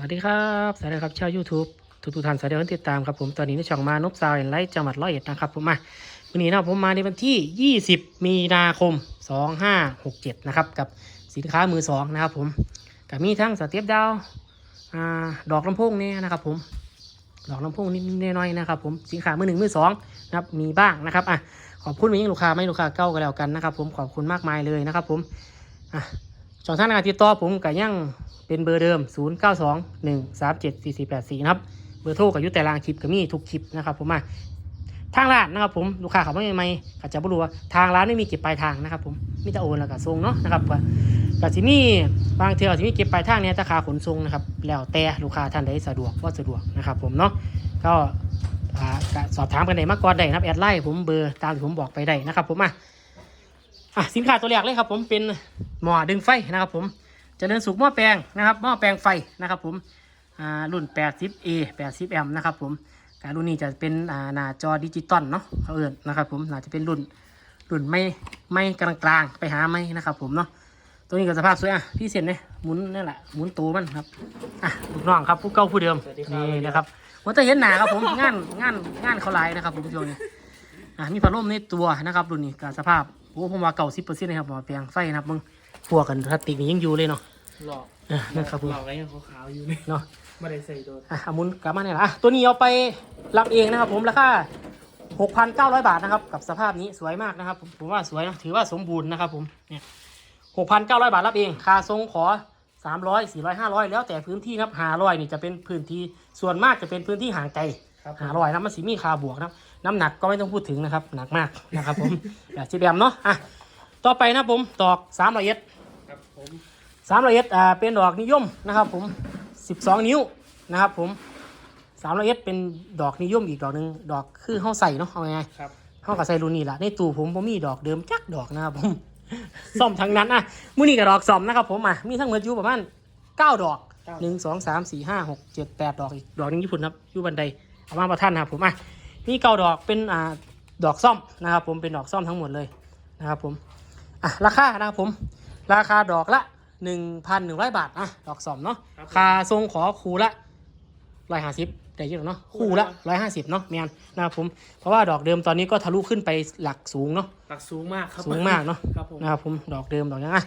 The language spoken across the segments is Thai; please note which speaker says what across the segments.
Speaker 1: สวัสดีครับสวัสดีครับชาว YouTube ทุกทุกๆท่านสวัสดีที่ติดตามครับผมตอนนี้ในช่องมานพซาวน์ไลท์จังหวัดร้อยเอ็ดนะครับผมมาวันนี้นะผมมาในวันที่ 20 มีนาคม 2567 นะครับ กับสินค้ามือสองนะครับผมกับมีทั้งสเตียบดาวอดอกลำโพงเนี่ยนะครับผมดอกลำโพงนิดน้อยๆนะครับผมสินค้ามือหนึ่งมือสองนะครับมีบ้างนะครับอะขอบคุณไปยังลูกค้าไม่ลูกค้าเก้าก็แล้วกันนะครับผมขอบคุณมากมายเลยนะครับผมอะ ช่องทางการติดต่อผมก็ยังเป็นเบอร์เดิม 0 9 2 1 3 7 4 4 8 4 นะครับ เบอร์โทรกับยุตแต่ลางคลิปก็มีทุกคลิปนะครับผมมาทางร้านนะครับผมลูกค้าเขาไม่ไม่ๆอาจะไม่รู้ว่าทางร้านไม่มีเก็บปลายทางนะครับผมมีแต่โอนแล้วก็ส่งเนาะนะครับก็ก็สิมีบางเทื่อสิมีเก็บปลายทางเนี่ยราคาขนส่งนะครับแล้วแต่ลูกค้าท่านใดสะดวกว่าสะดวกนะครับผมเนาะก็อ่าก็สอบถามกันได้มาก่อนได้นะครับแอดไลน์ผมเบอร์ตามที่ผมบอกไปได้นะครับผมอะ อะสินค้าตัวแรกเลยครับผมเป็นหม้อดึงไฟนะครับผมเจริญสุขหม้อแปลงนะครับหม้อแปลงไฟนะครับผมอ่ารุ่น 80A 80 a นะครับผมการรุ่นนี้จะเป็นอ่าหน้าจอดิจิตอลเนาะเขาเอิญนะครับผมน่าจะเป็นรุ่นรุ่นไม่ไม่กลางกลางๆไปหาไม่นะครับผมเนาะตัวนี้ก็สภาพสวยอะพี่เซ็นเนี่ยหมุนนี่แหละหมุนตัวมันครับอะลูกน้องครับผู้เก่าผู้เดิม
Speaker 2: สวัสดีครับ
Speaker 1: นี่นะครับวันจะเห็นหนาครับผมงานงานงานเขาหลายนะครับผมผู้ชมนี่อะมีพัดลมในตัวนะครับรุ่นนี้การสภาพโอ้ผมว่าเก่าสิบเปอร์เซ็นต์นะครับหมอแปลงไฟนะครับมึงพวกกันพลาสติกนี่ยังอยู่เลยเนาะ
Speaker 2: หลอก
Speaker 1: อะนะครับผม
Speaker 2: หลอกอะไรยังขาวๆอยู่นี่
Speaker 1: เนาะ
Speaker 2: ไม่ได้ใส่โดน
Speaker 1: อะเอาหมุนกลับมาเนี่ยละอะตัวนี้เอาไปรับเองนะครับผมราคา6,900 บาทนะครับกับสภาพนี้สวยมากนะครับผมผมว่าสวยนะถือว่าสมบูรณ์นะครับผมเนี่ย6,900 บาทรับเองค่าทรงขอ 300 400 500 แล้วแต่พื้นที่นะครับ500นี่จะเป็นพื้นที่ส่วนมากจะเป็นพื้นที่ห่างไกล
Speaker 2: ครับ
Speaker 1: หาร้อยนะมันสีมีคาบวกนะครับ น้ำหนักก็ไม่ต้องพูดถึงนะครับ หนักมากนะครับผมแบบจีแบมเนาะอะต่อไปนะผมดอกสามร้อยเอ็ด
Speaker 2: ครับผม
Speaker 1: สามร้อยเอ็ดอ่าเป็นดอกนิยมนะครับ ผมสิบสองนิ้วนะครับ ผมสามร้อยเอ็ดเป็นดอกนิยมอีกดอกหนึ่งดอกคือเข้าใส่เนาะเอาไง
Speaker 2: ครับ
Speaker 1: เข้ากับใส่รุ่นนี้แหละในตู้ผมผมมีดอกเดิมจักดอกนะครับผมซ่อมทั้งนั้นอะมือนี้กับดอกซ่อมนะครับ ผมอะมีทั้งหมดอยู่ประมาณเก้าดอก
Speaker 2: เก้า
Speaker 1: หนึ่งสองสามสี่ห้าหกเจ็ดแปดดอกอีกดอกหนึงญี่ปุ่นครับอยู่บันไดเอามาประท่านนะครับผมอะ นี่เก้าดอกเป็นอ่าดอกซ่อมนะครับ ผมเป็นดอกซ่อมทั้งหมดเลยนะครับผมอะราคานะครับผม ราคาดอกละหนึ่งพันหนึ่งร้อยบาทอะดอกซ่อมเนาะค่าทรงขอคูละร้อยห้าสิบได้เยอะเนาะคู่ละร้อยห้าสิบเนาะแมนนะครับผมเพราะว่าดอกเดิมตอนนี้ก็ทะลุขึ้นไปหลักสูงเนาะ
Speaker 2: หลักสูงมากครับ
Speaker 1: สูงมากเนาะ
Speaker 2: ครับผม
Speaker 1: นะครับผมดอกเดิมดอกยังอะ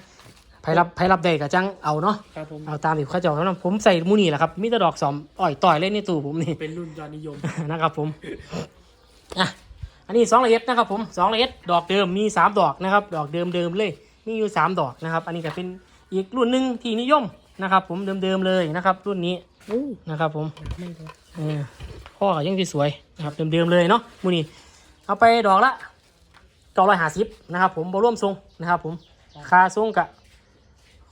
Speaker 1: ใครรับใครรับได้ก็จังเอาเนาะ
Speaker 2: ครับผม
Speaker 1: เอาตามที่เขาเจาะนะผมใส่มูนี่แหละครับมีแต่ดอกสอมอ่อยต่อยเล่นในตู้ผมนี่
Speaker 2: เป็นรุ่นยอดนิยม
Speaker 1: นะครับผมอะอันนี้สองละเอียดนะครับผมสองละเอียดดอกเดิมมีสามดอกนะครับ ดอกเดิมเดิมๆเลยมีอยู่สามดอกนะครับ อันนี้ก็เป็นอีกรุ่นหนึ่งที่นิยมนะครับ ผมเดิมๆเลยนะครับ รุ่นนี้นะครับ ผม
Speaker 2: ไม่ครับ
Speaker 1: เออพ่อก็ยังที่สวยนะครับเดิมๆเลยเนาะมูนี่เอาไปดอกละเก้าร้อยห้าสิบนะครับ ผมบร่วมทรงนะครับ ผมค่าทรงกับ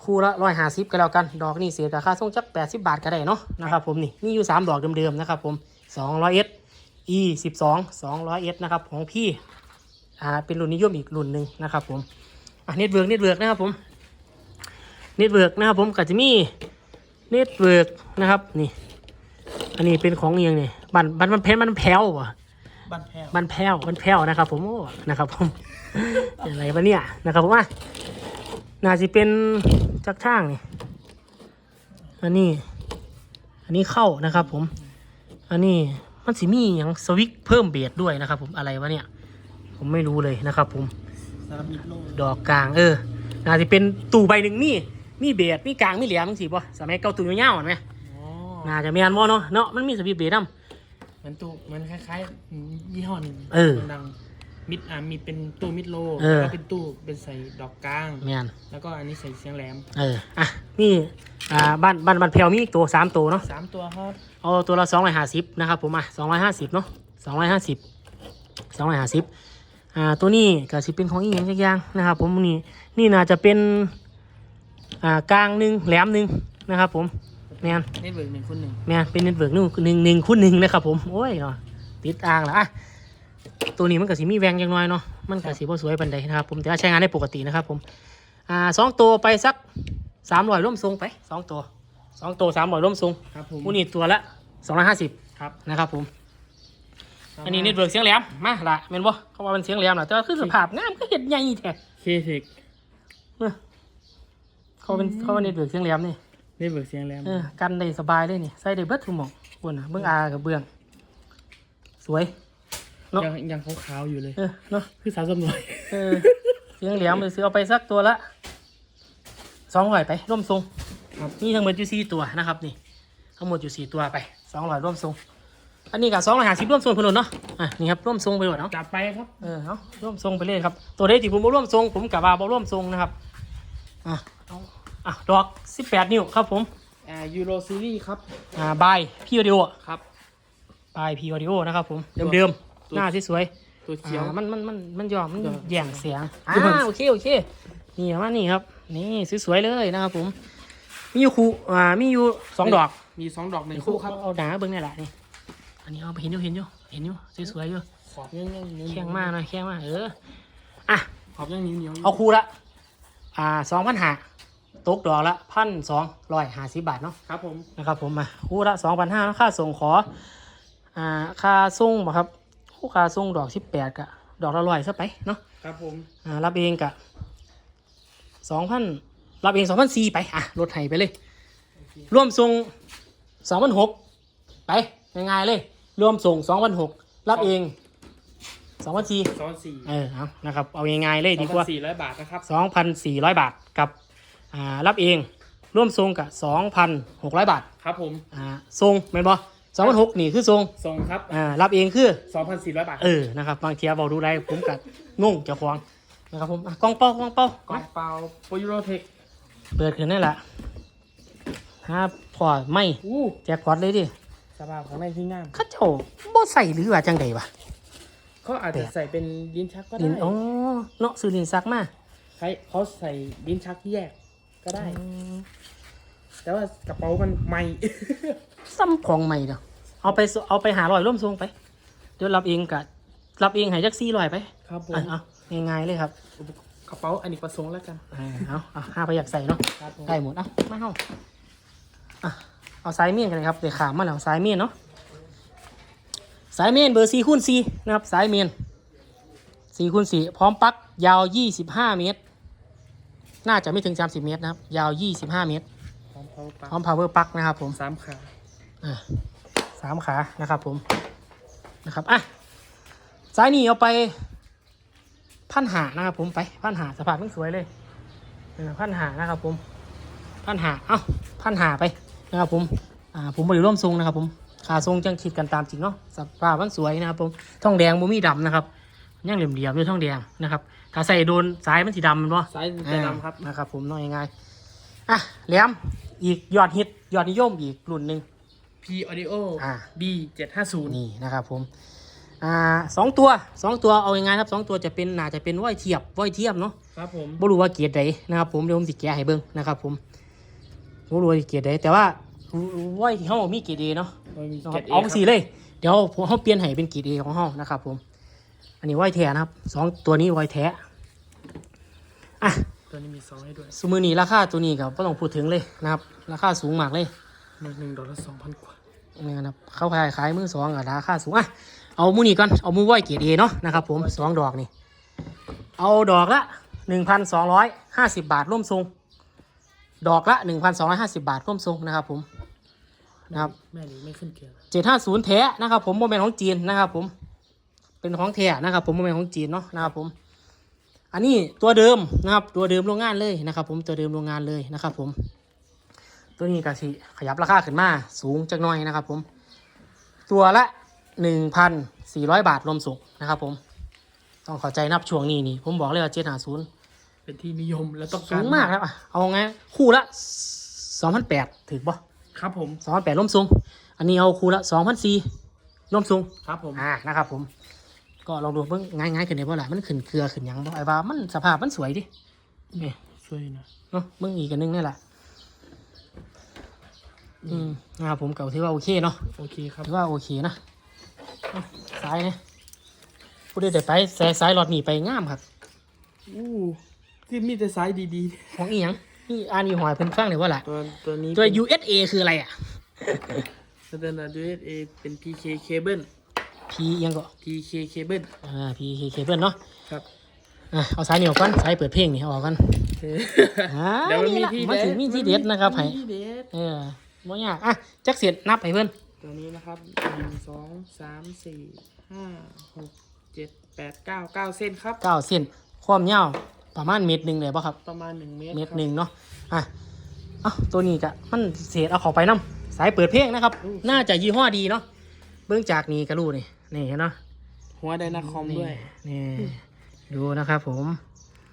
Speaker 1: คู่ละร้อยห้าสิบก็แล้วกัน ดอกนี่เสียกับค่าทรงจักแปดสิบบาทก็ได้เนาะนะครับผมนี่มีอยู่สามดอกเดิมๆนะครับผมสองร้อยเอส e สิบสองสองร้อยเอสนะครับของพี่อ่าเป็นรุ่นนิยมอีกรุ่นหนึ่งนะครับผมอะเน็ตเวิร์กเน็ตเวิร์กนะครับผมเน็ตเวิร์กนะครับผมก็จะมีเน็ตเวิร์กนะครับนี่อันนี้เป็นของเอียงเนี่ยบันบันมันเพนมันแผ่วว่ะ
Speaker 2: บ้านแพ้ว
Speaker 1: มันแผ่วมันแผ่วนะครับผมโอ้นะครับผมอะไรวะเนี่ยนะครับผมว่าน่าจะเป็น จักช่างนี่อันนี้ อันนี้เข้านะครับ ผม อันนี้มันสิมีอย่างสวิกเพิ่มเบสด้วยนะครับ ผมอะไรวะเนี่ย ผมไม่รู้เลยนะครับ ผม
Speaker 2: สารมิดโล
Speaker 1: ดอกกลางเออน่าจะเป็นตู้ใบหนึ่งมีมีเบสมีกลางมีเหลี่ยมมั้งสิบ่สมัยเก่าตู้ยาวๆเห็นไหม
Speaker 2: อ๋อ
Speaker 1: น่าจะมีอันบ่เนาะเนาะมันมีสวิกเบสนํ
Speaker 2: เหมือนตู้เหมันคล้ายๆยี่ห้อหนึง
Speaker 1: เออ
Speaker 2: ดัง มิดอ่ามีเป็นตู้มิดโล
Speaker 1: เออ
Speaker 2: แล้วก็เป็นตู้เป็นใส่ดอกกลาง
Speaker 1: แม่น
Speaker 2: แล้วก็อันนี้ใส่เสียงแหลม
Speaker 1: เอออะนี่อ่าบ้านบ้านบ้านแพรวมีอีกตัวสามตัวเนาะ
Speaker 2: สามตัวครับ
Speaker 1: เอาตัวละสองร้อยห้าสิบนะครับผมอะสองร้อยห้าสิบเนาะสองร้อยห้าสิบสองร้อยห้าสิบอ่าตัวนี้ก็สิเป็นของอีกอย่างสักอย่างนะครับผมนี่นี่น่าจะเป็นอ่ากลางหนึ่งแหลมหนึ่งนะครับผมแมน
Speaker 2: เน็ตเวิร์กหนึ่งคนหนึ่ง
Speaker 1: แมนเป็นเน็ตเวิร์กหนึ่งหนึ่งหนึ่งคูณหนึ่งนะครับผม โอ้ยเนาะติดอ่างละอะ ตัวนี้มันก็สิมีแวงอย่างน้อยเนาะมันก็สิบ่สวยปานใดนะครับผมแต่ว่าใช้งานได้ปกตินะครับผมอ่าสองตัวไปสักสามร้อยร่วมทรงไปสองตัวสองตัวสามร้อยร่วมทรง
Speaker 2: ครับผม
Speaker 1: มูนี่ตัวละสองร้อยห้าสิบ
Speaker 2: ครับ
Speaker 1: นะครับผมอันนี้เน็ตเวิร์กเสียงแหลมมาละเมนบ่เขาว่าเป็นเสียงแหลมนะแต่ว่าคือสภาพงามก็เห็นใหญ่แท้
Speaker 2: เคเทค
Speaker 1: เขาเป็นเขาว่าเน็ตเวิร์กเสียงแหลมนี่
Speaker 2: ไม่เบิกเสียงแหลม
Speaker 1: เออกันได้สบายเลยนี่ใส่ได้เบิดทุกหม่องพุ่นน่ะเบิ่งอากับเบื้อง สวย เนอะ
Speaker 2: ยังยังขาวๆอยู่เลย
Speaker 1: เออเนาะ
Speaker 2: คือสาวสำรวย
Speaker 1: เออเสียงเหลียมเลยซื้อเอาไปสักตัวละสองร้อยไปร่วมทรง
Speaker 2: ครับ
Speaker 1: นี่ทั้งหมดอยู่สี่ตัวนะครับนี่ทั้งหมดอยู่สี่ตัวไปสองร้อยร่วมทรงอันนี้กับสองร้อยห้าสิบร่วมทรงพนนเนาะอะนี่ครับร่วมทรงไปหมดเนาะ
Speaker 2: จัดไปครับ
Speaker 1: เออเอาร่วมทรงไปเลยครับตัวใดที่ผมบ่ร่วมทรงผมกับว่าบ่ร่วมทรงนะครับอะเอาอะดอกสิบแปดนิ้วครับผม
Speaker 2: อ่ายูโรซีรีส์ครับ
Speaker 1: อ่าบายพี่วิดีโอ
Speaker 2: ครับ
Speaker 1: บายพี่วิดีโอนะครับผมเดิมๆ หน้าสวยๆ
Speaker 2: ตัวเขียว
Speaker 1: อ่ามันมันมันมันยอมมัน
Speaker 2: ยอม
Speaker 1: แย่งเสียงอ่า
Speaker 2: ย้อน
Speaker 1: โอเคโอเคนี่ประมาณนี้ครับ นี่สวยๆเลยนะครับผมมีอยู่คู่อ่ามีอยู่สองดอก
Speaker 2: มีสองดอกหนึ่งคู่ครับ
Speaker 1: เอาหนาเบิ้งนี่แหละนี่ อันนี้เอาไปเห็นอยู่เห็นอยู่เห็นอยู่สวยๆอยู่
Speaker 2: ขอบยังยัง
Speaker 1: แข็งมากนะแข็งมากเออ อะ
Speaker 2: ขอบยังเหนียวเหนียว
Speaker 1: เอาคู่ละ อ่าสองพันหาตกดอกละพันสองร้อยห้าสิบบาทเนาะ
Speaker 2: ครับผม
Speaker 1: นะครับผมมาคู่ละสองพันห้าค่าส่งขอ อ่า ค่าส่งบ่ครับ คู่ค่าส่งดอกสิบแปดกะดอกละร้อยซะไปเนาะ
Speaker 2: ครับผม
Speaker 1: อ่ารับเองกะสองพันรับเองสองพันสี่ไปอะลดให้ไปเลย
Speaker 2: โอเค
Speaker 1: ร่วมส่งสองพันหกไปง่ายๆเลยรวมส่งสองพันหกรับเองสองพันสี่
Speaker 2: สองสี่
Speaker 1: เออเอานะครับเอาง่ายๆเลย
Speaker 2: สอ
Speaker 1: ดี
Speaker 2: ง
Speaker 1: ก
Speaker 2: พั
Speaker 1: ว่าน
Speaker 2: สี่ร้อยบาทนะครับ
Speaker 1: สองพันสี่ร้อยบาทกับอ่ารับเองร่วมส่งกับสองพันหกร้อยบาท
Speaker 2: ครับผม
Speaker 1: อ่าส่งแม่นบ่ สองพันหกนี่คือส่ง
Speaker 2: ส่งครับ
Speaker 1: อ่ารับเองคือ
Speaker 2: สองพันสี่ร้อยบาท
Speaker 1: เออนะครับบางทีบอกดูได้ผมกัดงงเจ้าของนะครับผมอะกล้องเป้ากล้องเป้าก
Speaker 2: ล่องเปล่าโปรยูโรเทค
Speaker 1: เปิดขึ้นนั่นแหละถ้าพอไม่
Speaker 2: อู้
Speaker 1: แจ็คพอตเลยดิ
Speaker 2: สภาพของในที่งาม
Speaker 1: เข้าเจ้าบ่ใส่หรือว่าจังใดวะ
Speaker 2: เขาอาจจะใส่เป็นลิ้นชักก็
Speaker 1: ลิ
Speaker 2: ได้
Speaker 1: นอ๋อเนาะซื้อลินซักมา
Speaker 2: ใครเขาใส่ลิ้นชักแยกก็ได้ แต่ว่ากระเป๋ามันใหม่
Speaker 1: ซ้ำของใหม่เด้อ เอาไปเอาไปหาลอยร่วมทรงไป เดี๋ยวรับเองกะรับเองให้จักซี่ลอยไป
Speaker 2: ครับผม
Speaker 1: อะเอาง่ายๆเลยครับ
Speaker 2: กระเป๋าอันนี้ประสงค์แล้วกัน
Speaker 1: อ่าเอาเอาห้าไปอยากใส่เนาะ
Speaker 2: ครับผม
Speaker 1: ได้หมดเอะมาเฮาอะเอาสายเมียนกันเลยครับเดี๋ยวขามมาแล้วสายเมียนเนาะสายเมียนเบอร์สี่คูณสี่นะครับสายเมียนสี่คูณสี่พร้อมปลั๊กยาวยี่สิบห้าเมตร น่าจะไม่ถึงสามสิบเมตรนะครับ ยาวยี่สิบห้าเมตร
Speaker 2: พร้อมเขาปะ
Speaker 1: พร้อม power plug นะครับผม
Speaker 2: สามขา
Speaker 1: อะ สามขานะครับผมนะครับอะสายนี้เอาไปพันหานะครับผมไปพันหาสภาพมันสวยเลยเออพันหานะครับผมพันหาเอ้าพันหาไปนะครับผมอ่าผมบริร่วมทรงนะครับผมขาทรงจังคิดกันตามจริงเนาะสภาพมันสวยนะครับผมทองแดงบ่มีดำนะครับยังเหลี่ยมเหลี่ยมๆด้วยทองแดงนะครับถ้าใส่โดนสายมันสีดำแมันบ่
Speaker 2: สายจะดำครับ
Speaker 1: อ่านะครับผมน้อยง่ายๆอะแหลมอีกยอดฮิตยอดนิยมอีกรุ่นหนึ่ง
Speaker 2: P Audio
Speaker 1: อ่า
Speaker 2: B เจ็ดห้าศูนย์
Speaker 1: นี่นะครับผม อ่าสองตัวสองตัวเอาง่ายๆครับสองตัวจะเป็นน่าจะเป็นว้อยเทียบว้อยเทียบเนาะ
Speaker 2: ครับผม
Speaker 1: บ่รู้ว่าเกียรติใดนะครับผมเดี๋ยวผมสิแกะให้เบิ่งนะครับผมบ่รู้ว่าเกียรติใดแต่ว่าว้อยที่เฮามีเกียรติเอเนาะ
Speaker 2: มันมี
Speaker 1: นะค
Speaker 2: เจ็
Speaker 1: รับ
Speaker 2: ดเอ
Speaker 1: เอา
Speaker 2: ครับ
Speaker 1: สีเลย เดี๋ยวผมเฮาเปลี่ยนให้เป็นเกียรติเอของเฮานะครับผม อันนี้ว้อยแท้นะครับสองตัวนี้ว้อยแท้อะ
Speaker 2: ตัวนี้มีซองให้ด้วย
Speaker 1: สมือนี้ราคาตัวนี้ก็บ่ต้องพูดถึงเลยนะครับ ราคาสูงมากเลย
Speaker 2: หนึ่งหนึ่งดอลลาร์สองพันกว่า
Speaker 1: นี่นะครับเขาขายขายมือสองอะราคาสูงอะเอามือนี้ก่อนเอามือไหวเกียรติเอเนาะนะครับผมสองดอกนี่เอาดอกละหนึ่งพันสองร้อยห้าสิบบาทร่วมทรง ดอกละหนึ่งพันสองร้อยห้าสิบบาทร่วมทรงนะครับผมนะครับ
Speaker 2: แม่นี้ไม่ขึ้นเกลือ
Speaker 1: เจ็ดห้าศูนย์แท้นะครับผมโมเมนของจีนนะครับผมเป็นของแท้นะครับผมโมเมนของจีนเนาะนะครับผมอันนี้ตัวเดิมนะครับตัวเดิมโรงงานเลยนะครับผมตัวเดิมโรงงานเลยนะครับผม ตัวนี้ก็สิขยับราคาขึ้นมาสูงจักหน่อยนะครับผม ตัวละหนึ่งพันสี่ร้อยบาทรวมส่งนะครับผม ต้องเข้าใจนับช่วงนี้นี่ ผมบอกเลยว่าเจ็ดหาศูนย์
Speaker 2: เป็นที่นิยมและต้อง
Speaker 1: สู
Speaker 2: การ
Speaker 1: งมากครับอะเอาไงคู่ละสองพันแปดถือป่ะ
Speaker 2: ครับผม
Speaker 1: สองพันแปดร่วมส่งอันนี้เอาคู่ละสองพันสี่ร่วมส่ง
Speaker 2: ครับผม
Speaker 1: อ่านะครับผม ก็ลองดูเบิ่งง่ายๆขึ้นได้บ่ล่ะมันขึ้นเครือขึ้นหยังบ่ไอ้ว่ามันสภาพมันสวยดินี่
Speaker 2: ช่วยนะ
Speaker 1: เนาะเบิ่งอีกอันหนึงนี่แหละ อืมนะครับผมก็ถือว่าโอเคเนาะ
Speaker 2: โอเคครับ
Speaker 1: ถือว่าโอเคนะเอาซ้ายเนี่ยผู้ใดได้ไปสายสายหลอดหนีไปงามครับ
Speaker 2: อู้ที่มีแต่ไซส์ดี
Speaker 1: ของอีหยังนี่อ่านอยู่หอยเพิ่นฟังเลยว่าล่ะ
Speaker 2: ๆตัวตัวนี้
Speaker 1: ตัว USA คืออะไรอะ
Speaker 2: สแตนดาร์ด USA เป็น PK cable
Speaker 1: P อิหยังก็
Speaker 2: PK cable
Speaker 1: อ่า P K cable เนาะ
Speaker 2: ครับ
Speaker 1: อะเอาสายเหนียวก่อนสายเปิดเพลงนี่เอาออกกันอ่า
Speaker 2: เดี๋ยวมันมี
Speaker 1: ล่ะ
Speaker 2: ที่
Speaker 1: มัน
Speaker 2: เด็
Speaker 1: สิ
Speaker 2: ด
Speaker 1: มีที่เด็ดนะครับให้
Speaker 2: มีที่เด็ด
Speaker 1: เออ บ่ยากอะจักเสียดนับให้เพิ่น
Speaker 2: ตัวนี้นะครับหนึ่งสองสามสี่ห้าหกเจ็ดแปดเก้าเก้าเส้นครับ
Speaker 1: เก้าเส้นความยาวประมาณเมตรหนึ่งเลยป่ะครับ
Speaker 2: ประมาณหนึ่งเมตร
Speaker 1: เมตร
Speaker 2: ครับ
Speaker 1: หนึ่งเนาะอะเอ้าตัวนี้กะมันเศษเอาเข้าไปนํสายเปิดเพลงนะครับน่าจะยี่ห้อดีเนาะเบื้องจากนี้ก็รู้นี่นี่เห็นเนาะ
Speaker 2: หัวไดนาคอมด้วย
Speaker 1: นี่ดูนะครับผม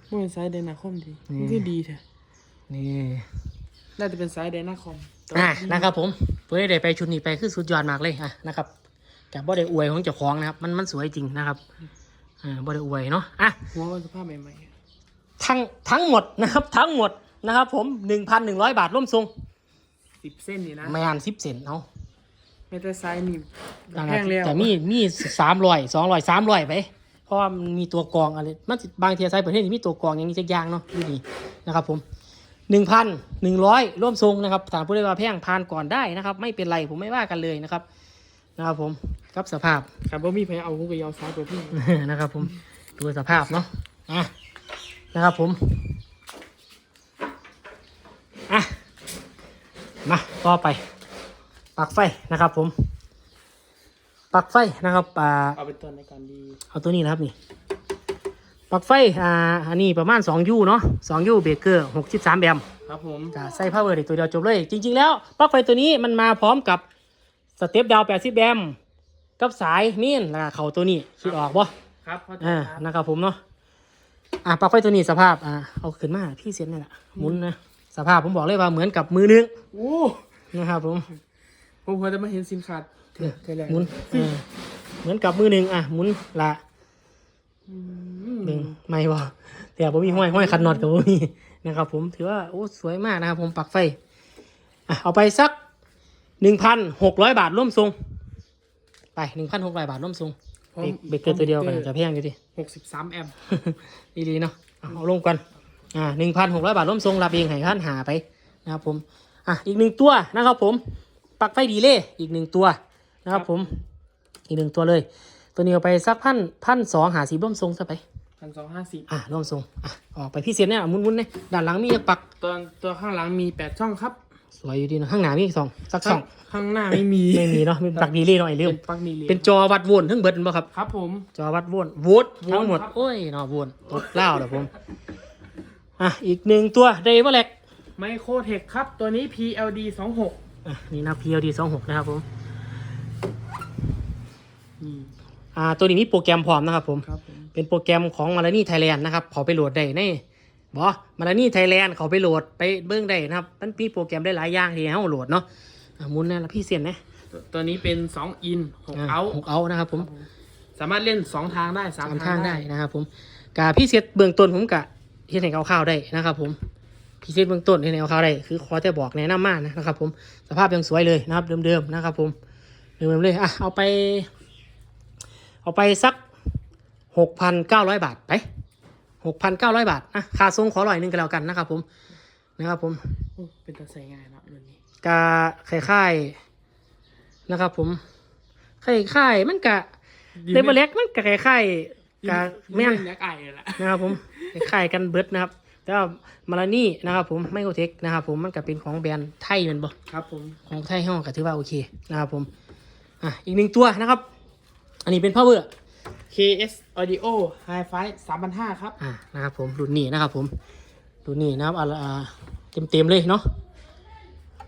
Speaker 2: มันเป็นไซส์ไดนาคอมดี
Speaker 1: นี่
Speaker 2: มันคือดีแท้
Speaker 1: นี่
Speaker 2: น่าจะเป็นไซส์ไดนาคอมแต่
Speaker 1: อะ
Speaker 2: ว่า
Speaker 1: นะครับ ผมเพื่อได้ไปชุดนี้ไปคือสุดยอดมากเลยอะนะครับกับบ่ได้อวยของเจ้าของนะครับ มันมันสวยจริงนะครับอ่าบ่ได้อวยเนาะอะ
Speaker 2: หัวมันสภาพใหม่
Speaker 1: ทั้งทั้งหมดนะครับ ทั้งหมดนะครับ ผม1,100บาทร่วมทรง
Speaker 2: ๆสิบเส้นนี่นะ
Speaker 1: ไม่อ่าน10เซนเอา
Speaker 2: ไม่แต่ไซส์นี่
Speaker 1: อ่า
Speaker 2: แพงแล้ว
Speaker 1: แต่มีมีสามร้อยสองร้อยสามร้อยไปเพราะว่ามันมีตัวกรองอะไรมันสิบางทีไซส์ประเทศนี้มีตัวกรองอย่างนี้จักอย่างเนาะดูดีนะครับ ผม หนึ่งพันหนึ่งร้อยร่วมทรงนะครับถามผู้ใดว่าแพงพานก่อนได้นะครับ ไม่เป็นไรผมไม่ว่ากันเลยนะครับนะครับผมกับสภาพ
Speaker 2: ครับว่ามีใครเอาหุ้กกับยาวไซส์ตัวพี่
Speaker 1: นะครับ ผมดูสภาพเนาะอะนะครับผมอะมาต่อไปปลักไฟนะครับ ผมปลักไฟนะครับอ่า
Speaker 2: เอาเป็นต้นในการดี
Speaker 1: เอาตัวนี้นะครับนี่ป ลักไฟอ่าอันนี้ประมาณ2ยูเนาะ2ยูเบเกอร์63แบม
Speaker 2: ครับผม
Speaker 1: จะใส่พาวเวอร์ได้ตัวเดียวจบเลย จริง ๆ แล้วปลั๊กไฟตัวนี้มันมาพร้อมกับสเต็ปดาว80แบมกับสายมีนแล้วก็เขาตัวนี้คิดออกบ่
Speaker 2: ครับเข้าใจ
Speaker 1: อ่า
Speaker 2: ครับ
Speaker 1: นะครับผมเนาะอ่าปลั๊กไฟตัวนี้สภาพอ่าเอาขึ้นมาพี่เสียนนี่แหละหมุนนะสภาพผมบอกเลยว่าเหมือนกับมือนึง
Speaker 2: โอ้
Speaker 1: นะครับผม
Speaker 2: ผมเคยจะมาเห็นสินค้าเถอะเคยแล้ว
Speaker 1: หมุนเออเหมือนกับมือหนึ่งอะหมุนละ
Speaker 2: อืม
Speaker 1: หนึ่งไม่บ่แต่ผมมีห้อยห้อยคันน็อตกับผมมีนะครับผมถือว่าโอ้สวยมากนะครับผมปลั๊กไฟอะเอาไปสักหนึ่งพันหกร้อยบาทร่วมทรง ไปหนึ่งพันหกร้อยบาทร่วมทรงเบรกเบรกเกอร์ตัวเดียวกันจะแพงอยู่ดิ
Speaker 2: หกสิบสามแอมป์
Speaker 1: ดีๆเนาะเอาเอาลงกันอ่าหนึ่งพันหกร้อยบาทร่วมทรงรับเองให้ท่านหาไปนะครับผมอะอีกหนึ่งตัวนะครับผมปลั๊กไฟดีเล่อีกหนึ่งตัวนะครับผมอีกหนึ่งตัวเลย ตัวนี้เอาไปสักพันพันสองหาสีร่วมทรงซะไป
Speaker 2: พันสองห้าสิบ
Speaker 1: อะร่วมทรงอะออกไปพี่เสียนเนี่ยหมุนๆเนี่ยด้านหลังมีอีกปลัก
Speaker 2: ตัวตัวข้างหลังมีแปดช่องครับ
Speaker 1: สวยอยู่ดีเนาะข้างหน้ามีอีกสองสักสอง
Speaker 2: ข้างหน้าไม่มี
Speaker 1: ไม่มีเนาะเป็นปลั๊กดีเล่หน่อยลื
Speaker 2: เป็
Speaker 1: ม
Speaker 2: นปลั๊กมีเล
Speaker 1: เป็นจอวัดโวลต์ทั้งเบิดบ่ครับ
Speaker 2: ครับ ผม
Speaker 1: จอวัดโวลต์โวลต์ทั้งหมด
Speaker 2: ครับ
Speaker 1: โอ้ยเนาะโวลต์ตกเล่าเดี๋ยวผมอะอีกหนึ่งตัวเดเวอร์แลก
Speaker 2: ไมโครเทคครับ ตัวนี้ PLD สองหก
Speaker 1: อะนี่นะ PLD 2 6นะครับผม อ่าตัวนี้มีโปรแกรมพร้อมนะครับผม
Speaker 2: ครับผม
Speaker 1: เป็นโปรแกรมของมา r านี่ไทยแลนด์นะครับเขาไปโหลดได้ในบอมา r านี่ไทยแลนด์เขาไปโหลดไปเบิ้งได้นะครับมันมีโปรแกรมได้หลายอย่างที่ให้เราโหลดเนาะอะหมุนนะแล้วพี่เสียนนะ
Speaker 2: ตัวตัวนี้เป็นสองอินหก
Speaker 1: อะ
Speaker 2: เอา
Speaker 1: หกเอานะครับผม
Speaker 2: สามารถเล่นสองทางได้สาม
Speaker 1: สาม
Speaker 2: ทา
Speaker 1: ทางง
Speaker 2: ได้
Speaker 1: ได้นะครับผมกาพี่เสียเบื้องต้นผมกะเฮ็ดให้เขาข้าวๆได้นะครับผมพี่เสียเบื้องต้นเฮ็ดให้เขาข้าวๆได้คือขอแต่บอกแนะนำมากนะครับผมสภาพยังสวยเลยนะครับเดิมๆนะครับผมเดิมๆเลยอะเอาไป เอาไปสักหกพันเก้าร้อยบาทไปหกพันเก้าร้อยบาทนะค่าส่งขอร้อยหนึงกันแล้วกันนะครับผมนะครับผม
Speaker 2: โอ้เป็นตัวใส่ง่ายเนาะรุ่นนี้
Speaker 1: กาค่ายๆนะครับผมค่ายๆมันกะเลเวลเล็กมันกะค่ายๆกะแม่น
Speaker 2: ยักษ์ไอ้เลยล่ะ
Speaker 1: นะครับผมคล้ายๆกันเบิร์ดนะครับแต่ว่ามาลานี่นะครับผมไมโครเทคนะครับผมมันก็เป็นของแบรนด์ไทยแมันบ่
Speaker 2: ครับผม
Speaker 1: ของไทยห้องก็ถือว่าโอเคนะครับผมอะอีกหนึ่งตัวนะครับ อันนี้เป็น power
Speaker 2: KS Audio Hi-Fi 3,500 ครับ
Speaker 1: อ่า นะครับผม รุ่นนี้นะครับผม รุ่นนี้นะครับอ่าเต็มเต็มๆเลยเนาะ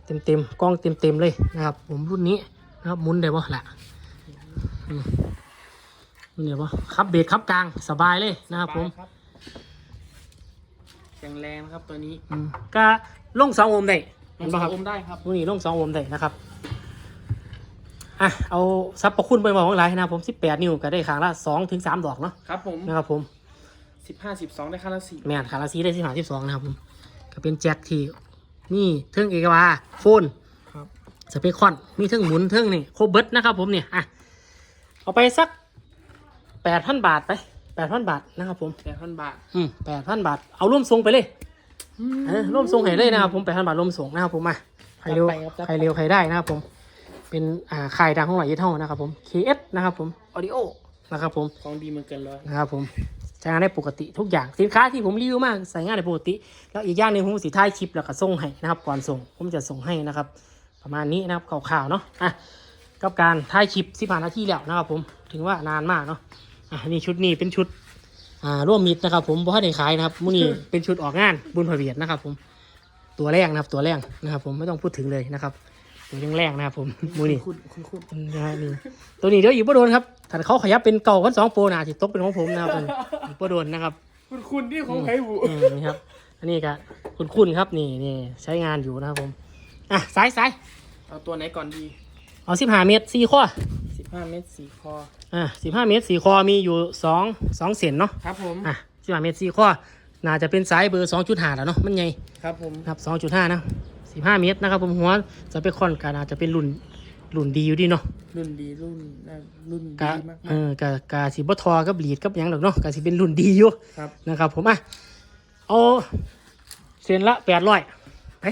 Speaker 1: เต็มเต็มๆกล้องเต็มเต็มๆเลยนะครับ ผมรุ่นนี้นะครับหมุนได้บ่ล่ะอืมหมุนได้บ่ขับเบสขับกลางสบายเลยนะครับผม
Speaker 2: ครับแข็งแรงนะครับตัวนี้
Speaker 1: อืมก็ลงสองโอห์มได้
Speaker 2: ล
Speaker 1: เห็
Speaker 2: ง
Speaker 1: น
Speaker 2: ส
Speaker 1: ป่ะ
Speaker 2: อ
Speaker 1: ครับ
Speaker 2: งโอห์มได้ครับ
Speaker 1: รุ่นนี้ลงสองโอห์มได้นะครับ อะเอาซับประคุณไปบอกของหลายนะครับผมสิบแปดนิ้วก็ได้ขางละสองถึงสามดอกเนาะ
Speaker 2: ครับผม
Speaker 1: นะครับผม
Speaker 2: 15 12ได้คันละสี่
Speaker 1: แม่นขางละสีได้สิบห้าสิบสองนะครับผมก็เป็นแจ็คที่มีเทิงเอกวาโฟน
Speaker 2: ครับ
Speaker 1: สเปคคอนมีเทิงหมุนเทิงนี่โครบเบิร์ดนะครับผมเนี่ยอะเอาไปสักแปดพันบาทไปแปดพันบาทนะครับผม
Speaker 2: แต่พันบาท
Speaker 1: อืมแปดพันบาท เอาร่วมทรงไปเลยเออร่วมทรงให้เลยนะครับผมแปดพันบาทร่วมส่งนะครับผมมาใครเร็ว
Speaker 2: จัดไปครับจัดไป
Speaker 1: ใครเร็วใครได้นะครับผม เป็นอ่าค่ายดังของหลายยี่ห้อนะครับผม KS นะครับผม Audio นะครับผม
Speaker 2: ของดีเหมือนกันเลย
Speaker 1: นะครับผมใช้งานได้ปกติทุกอย่างสินค้าที่ผมรีวิวมากใส่งานได้ปกติ แล้วอีกอย่างหนึ่งผมสีท้ายคลิปแล้วก็ส่งให้นะครับ ก่อนส่งผมจะส่งให้นะครับ ประมาณนี้นะครับข่าวๆเนาะอะกับการท้ายคลิปสิบห้านาทีแล้วนะครับผมถือว่านานมากเนาะอะนี่ชุดนี้เป็นชุดอ่าร่วมมิตรนะครับ ผมบ่ให้ได้ขายนะครับมื้อนี้เป็นชุดออกงานบุญพระเวียดนะครับ ผมตัวแรกนะครับตัวแรกนะครับ ผมไม่ต้องพูดถึงเลยนะครับ ตัวแรกๆนะครับผมมื้อนี้
Speaker 2: คุณคุณคุณ
Speaker 1: นะฮะนี่ตัวนี้เดี๋ยวอีกบ่โดนครับถ้าเขาขยับเป็นเก่ากันสองโปรนะที่ตกเป็นของผมนะครับตัวนี้อีกบ่โดนนะครับ
Speaker 2: คุณคุณที่ของใครบุ
Speaker 1: อืมนี่ครับ อันนี้ก็คุณคุณครับนี่นี่ใช้งานอยู่นะครับผมอะสายสาย
Speaker 2: เอาตัวไหนก่อนดี
Speaker 1: เอาสิบห้าเมตรสี่ข้อ
Speaker 2: สิบห้าเมตรสี่คอ
Speaker 1: อะสิบห้าเมตรสี่ข้อมีอยู่สองสองเส้นเนาะ
Speaker 2: ครับผม
Speaker 1: อะสิบห้าเมตรสี่ข้อน่าจะเป็นสายเบอร์สองจุดห้าแล้วเนาะมันใหญ่
Speaker 2: ครับผม
Speaker 1: ครับสองจุดห้านะ สิบห้าเมตรนะครับ ผมหัวจะไปค่อนกันอาจจะเป็นรุ่นรุ่นดีอยู่ดีเนาะ
Speaker 2: รุ่นดีรุ่นน่ารุ่น
Speaker 1: กะ
Speaker 2: ดีมาก
Speaker 1: เออกะกะสิบ่ทอกับลีดกับหยังดอกเนาะกะสิเป็นรุ่นดีอยู่
Speaker 2: ๆครับ
Speaker 1: นะครับผมอะเอาเส้นละแปดร้อยไป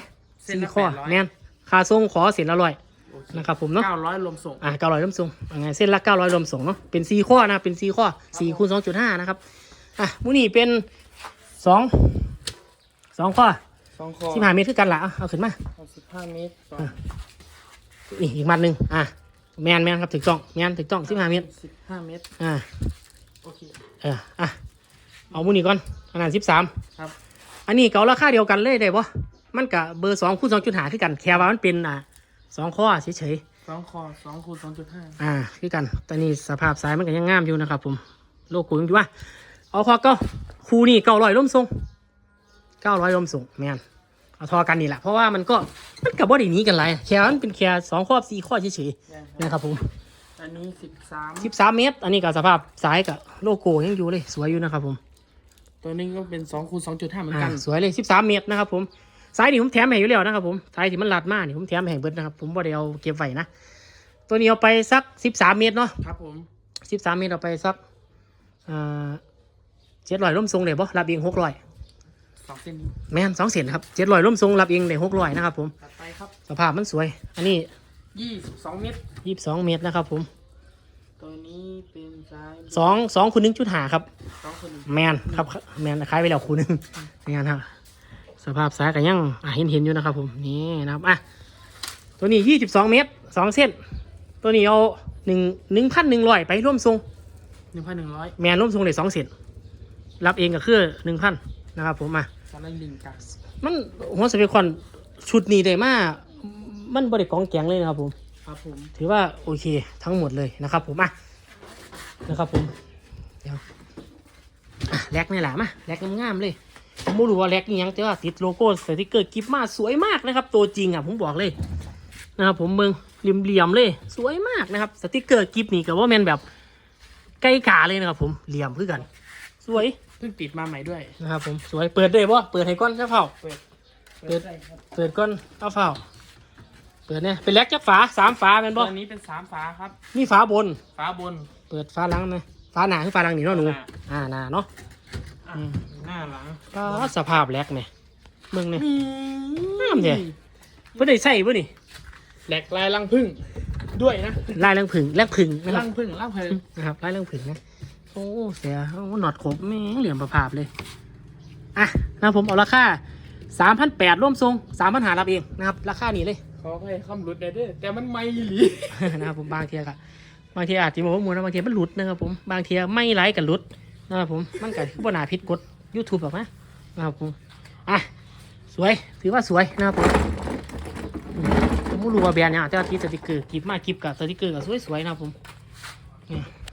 Speaker 2: เส้นละ
Speaker 1: สี่ข้อ
Speaker 2: 800
Speaker 1: แม่นค่าส่งขอเส้นละร้อย
Speaker 2: โอเค
Speaker 1: นะครับผมเนาะ
Speaker 2: เก้าร้อยลมส่ง
Speaker 1: อะเก้าร้อยลมส่งยังไงเส้นละเก้าร้อยลมส่งเนาะเป็นสี่ข้อนะเป็นสี่ข้อสี่คูณสองจุดห้านะครับอะมูนี่เป็นสองสองข้อ
Speaker 2: สองคอ
Speaker 1: สิบห้าเมตรคือกันละเอาเอาขึ้นมา
Speaker 2: เอาสิบห้าเมตรสอง
Speaker 1: นี่อีกมัดหนึ่งอะแมนแมนครับถึกต้องแมนถึกต้องสิบห้าเมตร
Speaker 2: สิบห้าเมตร
Speaker 1: อ่า
Speaker 2: โอเค
Speaker 1: เอออะเอามูนี่ก่อนอันนั้นสิบสาม
Speaker 2: ครับ
Speaker 1: อันนี้เก่าราคาเดียวกันเลยได้ปะมันกับเบอร์สองคูณสองจุดหาคือกันแค่ว่ามันเป็นอ่าสองข้อเฉย
Speaker 2: สองคอสองคูณสองจุดห้า
Speaker 1: ๆอ่าคือกันแต่นี่สภาพสายมันก็ยังงามอยู่นะครับผมโลโก้ยังอยู่ว่าเอาข้อเก้าคูนี่เก้าร้อยล้มทรงเก้าร้อยล้มทรงแมนเอาทอกันนี่แหละเพราะว่ามันก็มันกับบอดี้นี้กันไรแค่มันเป็นแค่สองข้อสี่ข้อเฉยๆนะครับผม
Speaker 2: อันนี้สิบสาม
Speaker 1: สิบสามเมตร อันนี้กับสภาพสายกับโลโก้ยังอยู่เลยสวยอยู่นะครับผม
Speaker 2: ตัวนี้ก็เป็นสองคูณสองจุดห้าเหมือน
Speaker 1: อ่า
Speaker 2: กัน
Speaker 1: สวยเลยสิบสามเมตรนะครับผมสายนี่ผมแถมให้อยู่แล้วนะครับผมสายที่มันลัดมากนี่ผมแถมให้เบิดนะครับผมบ่ได้เอาเก็บไว้นะตัวนี้เอาไปสักสิบสามเมตรเนาะ
Speaker 2: ครับผม
Speaker 1: สิบสามเมตรเอาไปสักอ่าเจ็ดร้อยร่มทรงเลยบ่รับเองหกร้อย
Speaker 2: สองเส้น
Speaker 1: แม่นสองเส้นครับเจ็ดร้อยร่มทรงรับเองได้หกร้อยนะครับผม
Speaker 2: ตัดไปครับ
Speaker 1: สภาพมันสวย อันนี้
Speaker 2: ยี่สิบสองเมตร
Speaker 1: ยี่สิบสองเมตรนะครับผม
Speaker 2: ตัวนี้เป็นซ้าย
Speaker 1: สองสองคูณหนึ่งจุดห้าครับ
Speaker 2: สองคูณหนึ่ง
Speaker 1: แมนครับแมนขายไปแล้วคูณหนึ่งแมนครับสภาพสายก็ยังอะเห็นเห็นอยู่นะครับผมนี่นะครับอะตัวนี้ยี่สิบสองเมตรสองเส้น ตัวนี้เอาหนึ่งหนึ่งพันหนึ่งร้อยไปร่วมทรง
Speaker 2: หนึ่งพันหนึ่งร้อย
Speaker 1: แมนร่วมทรงเลยสองเส้นรับเองก็คือหนึ่งพันนะครับผมมา
Speaker 2: สองร้อยหนึ่งกัน
Speaker 1: มันหัวสเปคคอนชุดนี้ได้มามันบริกองแกงเลยนะครับผม
Speaker 2: ครับผม
Speaker 1: ถือว่าโอเคทั้งหมดเลยนะครับผมอะนะครับผมเดี๋ยวอะแลกนี่แหละมาแลกงามๆเลยผมไม่รู้ว่าแลกนี่ยังแต่ว่าติดโลโก้สติกเกอร์กิฟมาสวยมากนะครับ ตัวจริงอะผมบอกเลยนะครับผมเมืองเหลี่ยมๆเลย สวยมากนะครับ สติกเกอร์กิฟนี่กับว่าแมนแบบใกล้กาเลยนะครับผมเหลี่ยมคือกัน สวย
Speaker 2: เพิ่งติดมาใหม่ด้วย
Speaker 1: นะครับผมสวยเปิดได้ป่ะเปิดให้ก้อนเจ้าเฝ้า
Speaker 2: เปิด
Speaker 1: เปิด
Speaker 2: ได้ครับ
Speaker 1: เปิดก้อนเจ้าเฝ้าเปิดเนี่ยเป็นแลกจักฝาสามฝาเป็น
Speaker 2: ตั
Speaker 1: บ่
Speaker 2: วนี้เป็นสามฝาครับ
Speaker 1: มีฝาบน
Speaker 2: ฝาบน
Speaker 1: เปิดฟ้าหลังนะฟ้าหนาคือฟ้าหลังนี่เนาะหนู
Speaker 2: ฟ้าหน้า
Speaker 1: อ่าหนาเนาะ
Speaker 2: อะ
Speaker 1: อืม
Speaker 2: หน้าหลัง
Speaker 1: ก็สภาพแลกเนี่ยมึงเนี่ยงามเด้เพื่อได้ใส่ป่ะนี่
Speaker 2: แหลกลายรังพึ่งด้วยนะ
Speaker 1: ลายแรงผึ่งแลกผึ่งนะค
Speaker 2: รั
Speaker 1: รับ
Speaker 2: งพึ่งรังเพลิง
Speaker 1: นะครับลายแรงผึ่งนะ โอ้เสียโอ้หนอดขบแม่งเหลี่ยมประภาพเลย อะนะผมเอาราคาสามพันแปดร่วมทรงสามพันหารับเองนะครับราคานี้เลย
Speaker 2: ขอให้คำรุดได้เด้อแต่มันไม่หลี
Speaker 1: นะครับผมบางเทียกะบางเทียอาจจะบอกว่ามูลนะบางเทียมันหลุดนะครับผมบางเทียไม่ไลค์กับหลุดนะครับผมมันก็คือบนาพิษกด YouTube แบบนะนะครับผมอะสวยถือว่าสวยนะครับผมอืมผมไม่รู้ว่าแบรนด์เนี่ยแต่ว่าที่สติกเกอร์กิฟมากิฟกับสติกเกอร์ก็สวยๆนะครับผมนี่โอ้โห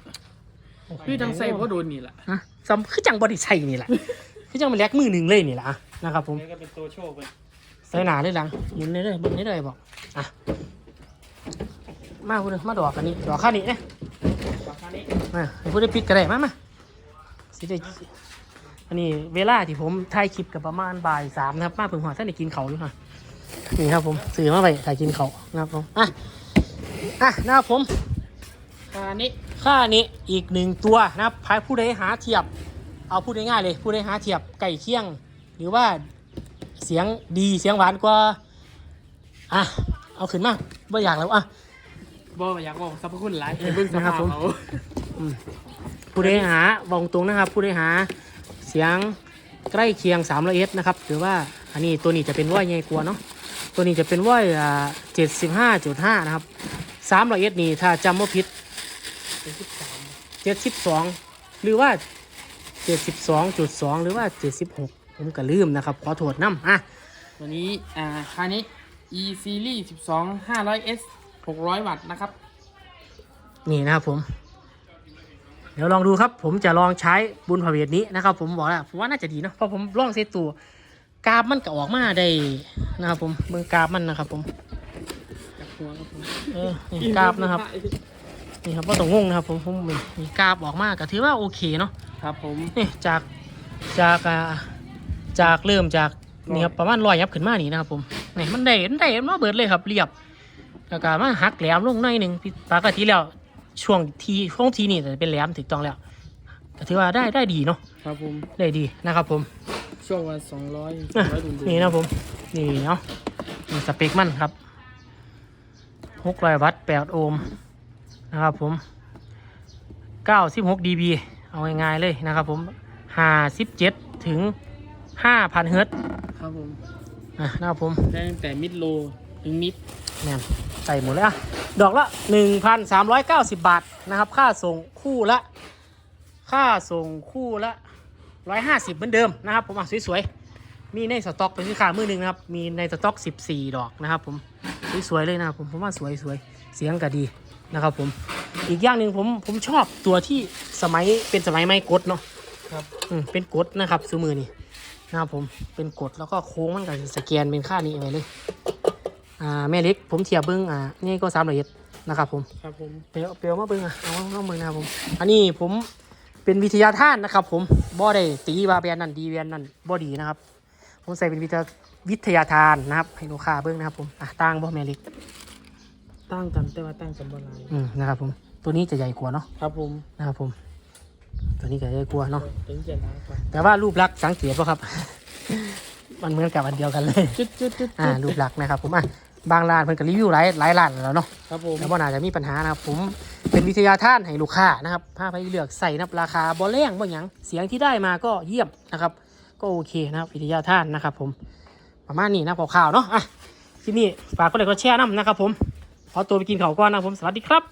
Speaker 2: พี่ทางใส่เพราะโดนนี่แหละ
Speaker 1: อะซ้ำคือจังบอดี้ใส่นี่แหละ คือจังมันแลกมือหนึ่งเลยนี่แหละอะนะครับผม
Speaker 2: นี่ก็เป็นตัวโชว์ไป
Speaker 1: ใส่หนาเลยหลังหมุนเลยเลยเบิ้งเลยเลยบอกอะมาพูดเลยมาดอกกันนี้ดอกข้านี้เนี่ย
Speaker 2: ฝาคันนี้
Speaker 1: มาให้พูดได้ปิดกันได้มามาสิได้อันนี้เวลาที่ผมถ่ายคลิปกับประมาณบ่ายสามนะครับ มาเพิ่งหัวท่านได้กินเขาวอยู่ค่ะนี่ครับผมซื้อมาไปถ่ายกินเขาวนะครับผมอะอะนะครับผม
Speaker 2: คันนี้
Speaker 1: ค่านี้อีกหนึ่งตัวนะครับพายผู้ใดหาเทียบ เอาพูดง่ายๆเลย ผู้ใดหาเทียบไก่เคี่ยง หรือว่าเสียงดีเสียงหวานกว่าอะเอาขึ้นมาไม่อยากแล้วอะ
Speaker 2: บออยากบอกสรรพคุณหลายไปเบิ่งส
Speaker 1: นะครั
Speaker 2: ภา
Speaker 1: บ
Speaker 2: พ
Speaker 1: ผม
Speaker 2: เอา
Speaker 1: ผู้ใดหาวงตรงนะครับ ผู้ใดหาเสียงใกล้เคียง3ละเอนะครับหรือว่าอันนี้ตัวนี้จะเป็นว่อยใหญ่กว่าเนาะตัวนี้จะเป็นว่อยอ่า75.5นะครับ3ละเอนี่ถ้าจำว่าผิด
Speaker 2: เป็นสิบสาม
Speaker 1: 72หรือว่า72.2หรือว่า76ผมก็ลืมนะครับ ขอโทษน้ำอะ
Speaker 2: ตัวนี้อ่าค่านี้ e series สิบสองห้าร้อย s หกร้อยวัตต์นะครับ
Speaker 1: นี่นะครับผม เดี๋ยวลองดูครับ ผมจะลองใช้บุญพระเวทนี้นะครับ ผมบอกแล้วผมว่าน่าจะดีเนอะเพราะผมลองเซตตัวกราฟมันก็ออกมาได้นะครับ ผมเบิ่งกราฟมันนะครับ ผม
Speaker 2: จากหัวครับผม
Speaker 1: เออนี่กราฟนะครับ นี่ครับว่าต้องงงนะครับผมผมมีมีกราฟออกมาก็ถือว่าโอเคเนาะ
Speaker 2: ครับผม
Speaker 1: นี่จากจากอ่าจากเริ่มจากนี่ครับประมาณร้อยยับขึ้นมานี่นะครับผมนี่มันได้มันได้มาเบิดเลยครับเรียบแล้วก็มาหักแหลมลงหน่อยหนึ่งปกติแล้วช่วงทีช่วงทีนี่จะเป็นแหลมถูกต้องแล้วก็ถือว่าได้ได้ดีเนาะ
Speaker 2: ครับผม
Speaker 1: ได้ดีนะครับผม
Speaker 2: ช่วงวันสองร้อย
Speaker 1: อะ
Speaker 2: ร้อยดุน
Speaker 1: นี่นะครับผมนี่เนาะนี่สเปคมันครับหกร้อยวัตต์แปดโอห์ม นะครับผมเก้าสิบหกดีบีเอาง่ายๆเลยนะครับผมห้าสิบเจ็ดถึงห้าพันเฮิร์ตซ์
Speaker 2: ครับผม
Speaker 1: อะนะครับผม
Speaker 2: ได้ตั้งแต่มิดโลถึงมิด
Speaker 1: เนี่ยใส่หมดเลยอะดอกละหนึ่งพันสามร้อยเก้าสิบบาทนะครับ ค่าส่งคู่ละ ค่าส่งคู่ละร้อยห้าสิบเหมือนเดิมนะครับผมอะสวยๆ มีในสต็อกเป็นสินค้ามือหนึ่งนะครับ มีในสต็อกสิบสี่ดอกนะครับผม สวยๆเลยนะครับผมผมว่าสวยๆ เสียงก็ดี นะครับ ผมอีกอย่างหนึ่งผมผมชอบตัวที่สมัยเป็นสมัยไม่กดเนาะ
Speaker 2: ครับ
Speaker 1: อืมเป็นกดนะครับซื้อมือนี่นะครับผมเป็นกดแล้วก็โค้งมันก็จะสแกนเป็นค่านี้ไปเลยอ่าแม่เล็กผมเทียบเบิ้งอ่านี่ก็สามละเอียดนะครับผม
Speaker 2: ครับผม
Speaker 1: เปลวเปลวมาเบิ้งอะเอามาเบิ้งนะครับผม อันนี้ผมเป็นวิทยาทานนะครับ ผมบ่ได้ตีว่าแบรนด์นั่นดีแบรนด์นั่นบ่ดีนะครับ ผมใส่เป็นวิทยาวิทยาทานนะครับให้ลูกค้าเบิ้งนะครับผมอะตั้งบ่แม่เล็ก
Speaker 2: ตั้งกันแต่ว่าตั้งกันบนไลน์
Speaker 1: อืมนะครับผมตัวนี้จะใหญ่กว่าเนาะ
Speaker 2: ครับผม
Speaker 1: นะครับผม ตัวนี้ก็ใหญ่กว่าเนาะ
Speaker 2: ถึงจะนะครับ
Speaker 1: แต่ว่ารูปลักษณ์สังเกตป่ะครับ มันเหมือนกับอันเดียวกันเลย
Speaker 2: จุดจุดจุด
Speaker 1: อ่ารูปลักษณ์นะครับผมอะบางร้านเพิ่นก็รีวิวหลายหลายร้านแล้วเนาะ
Speaker 2: ครับผม
Speaker 1: แล้วบ่น่าจะมีปัญหานะครับผมเป็นวิทยาทานให้ลูกค้านะครับผ้าไปเลือกใส่นะครับราคาบ่แรงบ่หยังเสียงที่ได้มาก็เยี่ยมนะครับ ก็โอเคนะครับวิทยาทานนะครับผมประมาณนี้นะข่าวๆเนาะอะที่นี่ฝากก็เลยก็แชร์น้ำนะครับผม ขอตัวไปกินข้าวก่อนนะผมสวัสดีครับ